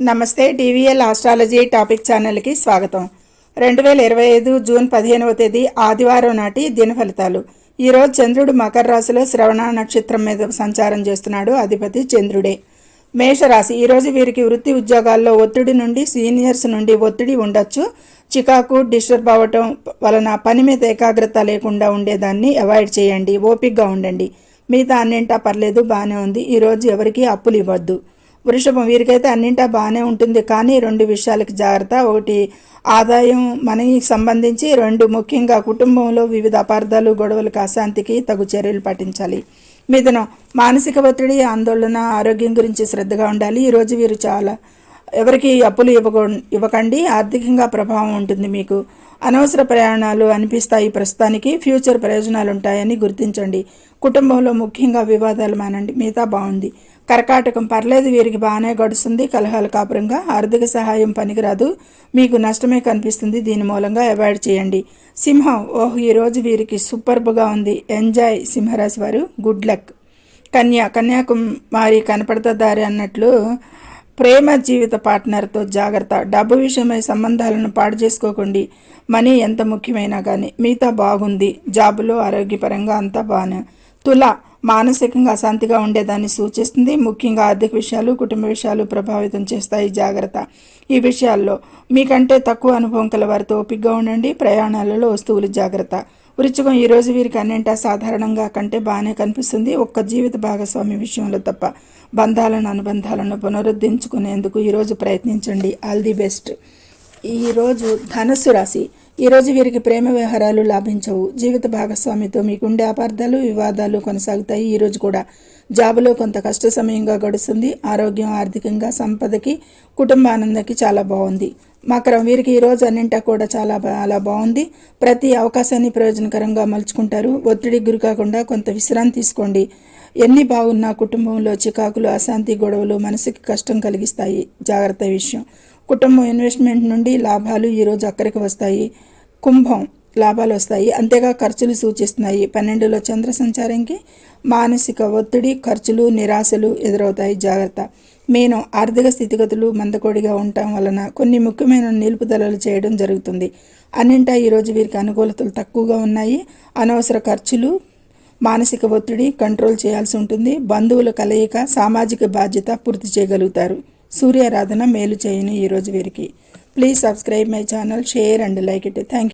నమస్తే TVL astrology topic ఛానల్కి స్వాగతం. రెండు వేల ఇరవై ఐదు జూన్ పదిహేనవ తేదీ ఆదివారం నాటి దిన ఫలితాలు. ఈరోజు చంద్రుడు మకర రాశిలో శ్రవణ నక్షత్రం మీద సంచారం చేస్తున్నాడు అధిపతి చంద్రుడే. మేషరాశి ఈరోజు వీరికి వృత్తి ఉద్యోగాల్లో ఒత్తిడి నుండి సీనియర్స్ నుండి ఒత్తిడి ఉండొచ్చు. చికాకు డిస్టర్బ్ అవ్వటం వలన పని మీద ఏకాగ్రత లేకుండా ఉండేదాన్ని అవాయిడ్ చేయండి ఓపిక్గా ఉండండి. మిగతా అన్నింటా పర్లేదు బాగానే ఉంది. ఈరోజు ఎవరికి అప్పులు ఇవ్వద్దు వృషభం వీరికైతే అన్నింటా బాగానే ఉంటుంది. కానీ రెండు విషయాలకి జాగ్రత్త. ఒకటి ఆదాయం మనకి సంబంధించి రెండు ముఖ్యంగా కుటుంబంలో వివిధ అపార్థాలు గొడవలకు అశాంతికి తగు చర్యలు పాటించాలి. మిథునం మానసిక ఒత్తిడి ఆందోళన ఆరోగ్యం గురించి శ్రద్ధగా ఉండాలి. ఈరోజు వీరు చాలా ఎవరికి అప్పులు ఇవ్వక ఇవ్వకండి ఆర్థికంగా ప్రభావం ఉంటుంది మీకు. అనవసర ప్రయాణాలు అనిపిస్తాయి ప్రస్తుతానికి ఫ్యూచర్ ప్రయోజనాలు ఉంటాయని గుర్తించండి. కుటుంబంలో ముఖ్యంగా వివాదాలు మానండి మిగతా బాగుంది. కర్కాటకం పర్లేదు వీరికి బాగానే గడుస్తుంది కలహాలు కాపురంగా ఆర్థిక సహాయం పనికిరాదు మీకు నష్టమే కనిపిస్తుంది దీని మూలంగా అవాయిడ్ చేయండి. సింహం ఓహ్ ఈరోజు వీరికి సూపర్బ్గా ఉంది. ఎంజాయ్ సింహరాశి వారు గుడ్ లక్. కన్యా కన్యాకుమారి కనపడతాదారి అన్నట్లు ప్రేమ జీవిత పార్ట్నర్తో జాగ్రత్త. డబ్బు విషయమై సంబంధాలను పాడు చేసుకోకండి. మనీ ఎంత ముఖ్యమైనా కానీ మిగతా బాగుంది. జాబులో ఆరోగ్యపరంగా అంతా బాగానే తుల మానసికంగా అశాంతిగా ఉండేదాన్ని సూచిస్తుంది. ముఖ్యంగా ఆర్థిక విషయాలు కుటుంబ విషయాలు ప్రభావితం చేస్తాయి. జాగ్రత్త. ఈ విషయాల్లో మీకంటే తక్కువ అనుభవం కల వారితో ఓపికగా ఉండండి. ప్రయాణాలలో వస్తువులు జాగ్రత్త. వృచ్చికం ఈరోజు వీరికి అన్నింటా సాధారణంగా కంటే బాగానే కనిపిస్తుంది. ఒక్క జీవిత భాగస్వామి విషయంలో తప్ప బంధాలను అనుబంధాలను పునరుద్ధరించుకునేందుకు ఈరోజు ప్రయత్నించండి. All the best. ఈరోజు ధనస్సు రాశి ఈరోజు వీరికి ప్రేమ వ్యవహారాలు లాభించవు. జీవిత భాగస్వామితో మీకుండే అపార్థాలు వివాదాలు కొనసాగుతాయి. ఈరోజు కూడా జాబులో కొంత కష్ట సమయంగా గడుస్తుంది. ఆరోగ్యం ఆర్థికంగా సంపదకి కుటుంబ ఆనందకి చాలా బాగుంది. మకరం వీరికి ఈరోజు అన్నింటా కూడా చాలా చాలా బాగుంది. ప్రతి అవకాశాన్ని ప్రయోజనకరంగా మలుచుకుంటారు. ఒత్తిడికి గురి కాకుండా కొంత విశ్రాంతి తీసుకోండి. ఎన్ని బాగున్నా కుటుంబంలో చికాకులు అశాంతి గొడవలు మనసుకి కష్టం కలిగిస్తాయి. జాగ్రత్త విషయం. కుటుంబం ఇన్వెస్ట్మెంట్ నుండి లాభాలు ఈరోజు అక్కడికి వస్తాయి. కుంభం లాభాలు వస్తాయి. అంతేగా ఖర్చులు సూచిస్తున్నాయి. పన్నెండులో చంద్ర సంచారంకి మానసిక ఒత్తిడి ఖర్చులు నిరాశలు ఎదురవుతాయి. జాగ్రత్త. మీనం ఆర్థిక స్థితిగతులు మందకోడిగా ఉండటం వలన కొన్ని ముఖ్యమైన నిలుపుదలలు చేయడం జరుగుతుంది. అన్నింటా ఈరోజు వీరికి అనుకూలతలు తక్కువగా ఉన్నాయి. అనవసర ఖర్చులు మానసిక ఒత్తిడి కంట్రోల్ చేయాల్సి ఉంటుంది. బంధువుల కలయిక సామాజిక బాధ్యత పూర్తి చేయగలుగుతారు. సూర్యారాధన మేలు చేయను ఈరోజు వీరికి. Please subscribe my channel share and like it thank